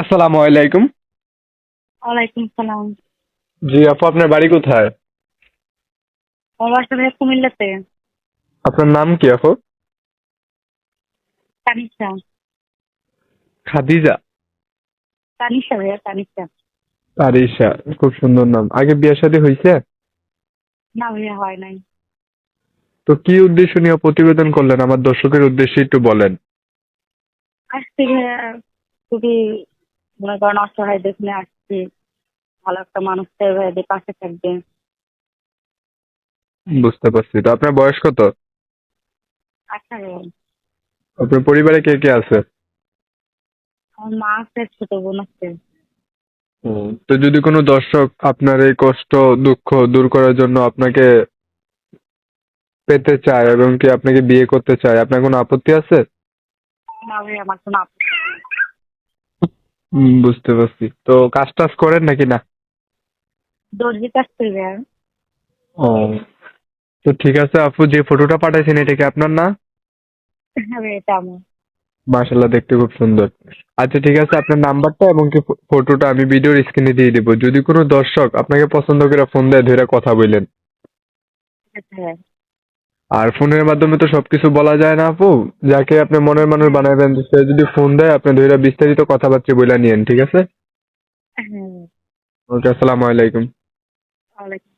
আসসালামু আলাইকুম। ওয়ালাইকুম সালাম জি আপু আপনার বাড়ি কোথায়? আমার বাসা কুমিল্লাতে। আপনার নাম কি আপু? তানিশা। খাদিজা? তানিশা ভাইয়া তানিশা। খুব সুন্দর নাম। আগে বিয়ে শাদী হয়েছে না ভাইয়া হয় নাই। তো কি উদ্দেশ্য নিয়ে প্রতিবেদন করলেন? আমার দর্শকের উদ্দেশ্যে একটু বলেন। আসছি ভাইয়া খুবই মনে করেন অসহায় দেখলে আসছি। ভালো একটা মানুষ ভাইয়া পাশে থাকবে। বুঝতে পারছি। তো আপনার বয়স কত? আঠারো। আপনার পরিবারে কে কে আছে? আমার মা আছে ছোট বোন আছে। তো যদি কোনো দর্শক আপনার এই কষ্ট দুঃখ দূর করার জন্য আপনাকে পেতে চায় এবং কি আপনাকে বিয়ে করতে চায় আপনার কোনো আপত্তি আছে? না ভাইয়া আমার কোনো আপত্তি। হুম, বুঝতে পারছি। তো কাজ টাজ করেন নাকি না? দর্জি কাজ করি ভাইয়া ও তো ঠিক আছে আপু যে ফটোটা পাঠাইছেন এটা কি আপনার না? হ্যাঁ এটা আমার। মাশাল্লাহ দেখতে খুব সুন্দর। আচ্ছা ঠিক আছে আপনার নাম্বারটা এবং কি ফো- ফটোটা আমি ভিডিওর স্ক্রিনে দিয়ে দেবো। যদি কোনো দর্শক আপনাকে পছন্দ করে ফোন দেয় ধরে কথা বললেন। ভাইয়া আর ফোনের মাধ্যমে তো সবকিছু বলা যায় না আপু। যাকে আপনি মনের মানুষ বানাবেন সে যদি ফোন দেয় আপনি ধরে বিস্তারিত কথাবার্তা বলে নিয়েন ঠিক আছে? হ্যাঁ। ওকে আসসালামু আলাইকুম। ওয়ালাইকুম